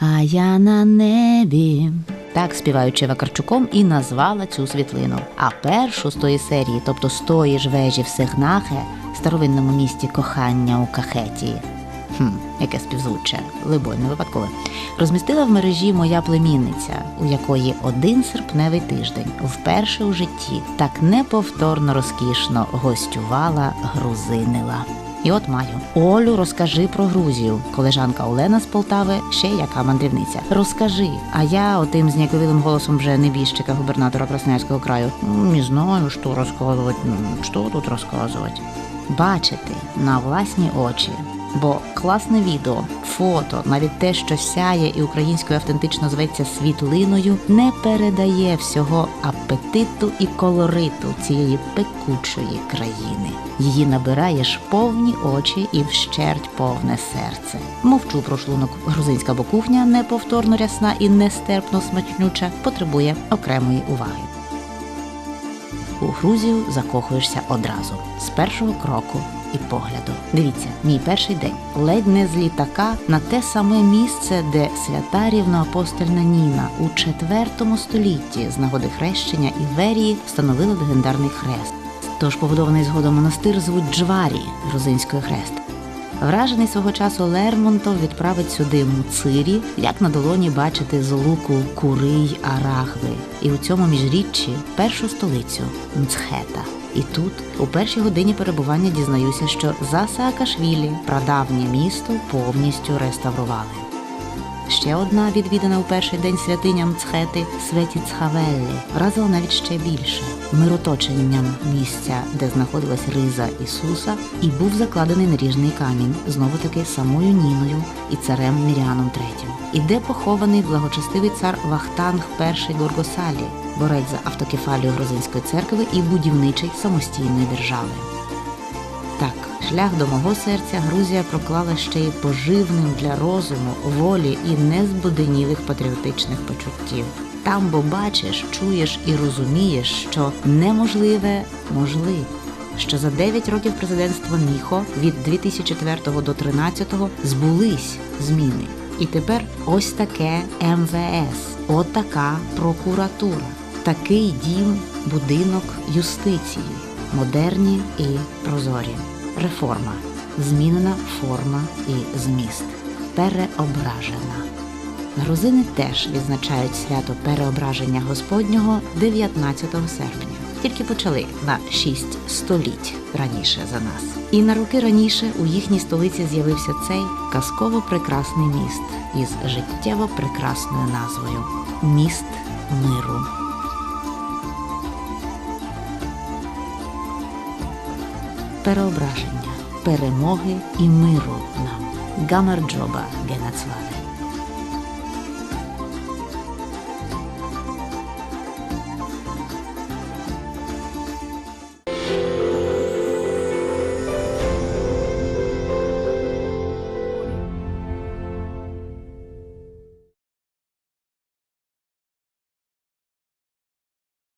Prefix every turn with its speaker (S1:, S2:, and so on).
S1: А я на небі. Так співаючи Вакарчуком і назвала цю світлину. А першу з тої серії, тобто з тої ж вежі в Сигнахе, старовинному місті кохання у Кахетії. Хм, яке співзвуччя, либонь, не випадкове. Розмістила в мережі моя племінниця, у якої один серпневий тиждень вперше у житті так неповторно розкішно гостювала грузинила. І от маю Олю, розкажи про Грузію. Колежанка Олена з Полтави ще яка мандрівниця. Розкажи. А я отим зняковілим голосом вже небіжчика губернатора Красноярського краю. «М, Не знаю, що розказувати. Що тут розказувати. Бачити на власні очі. Бо класне відео, фото, навіть те, що сяє і українською автентично зветься світлиною, не передає всього апетиту і колориту цієї пекучої країни. Її набираєш повні очі і вщерть повне серце. Мовчу про шлунок грузинська бо кухня неповторно рясна і нестерпно смачнюча, потребує окремої уваги. У Грузію закохуєшся одразу з першого кроку і погляду. Дивіться, мій перший день ледь не з літака на те саме місце, де свята рівноапостольна Ніна у IV столітті з нагоди хрещення Іверії встановила легендарний хрест. Тож побудований згодом монастир звуть Джварі, грузинською хрест. Вражений свого часу Лермонтов відправить сюди муцирі, як на долоні бачити з луку Курий Арахви, і у цьому міжріччі першу столицю Мцхета. І тут, у першій годині перебування, дізнаюся, що за Саакашвілі прадавнє місто повністю реставрували. Ще одна відвідана у перший день святиня Мцхети Светі Цхавеллі вразила навіть ще більше мироточенням місця, де знаходилась риза Ісуса, і був закладений наріжний камінь знову таки самою Ніною і царем Міріаном III. І де похований благочестивий цар Вахтанг І Горгосалі, борець за автокефалію грузинської церкви і будівничий самостійної держави. Так, шлях до мого серця Грузія проклала ще й поживним для розуму, волі і незбуденілих патріотичних почуттів. Там, бо бачиш, чуєш і розумієш, що неможливе можливо. Що за 9 років президентства Міхо від 2004 до 2013 збулись зміни. І тепер ось таке МВС, отака прокуратура, такий дім, будинок юстиції, модерні і прозорі. Реформа, змінена форма і зміст, переображена. Грузини теж відзначають свято переображення Господнього 19 серпня. Тільки почали на 6 століть раніше за нас. І на роки раніше у їхній столиці з'явився цей казково прекрасний міст із життєво прекрасною назвою Міст миру. Переображення, перемоги і миру нам. Гамарджоба Генацвале.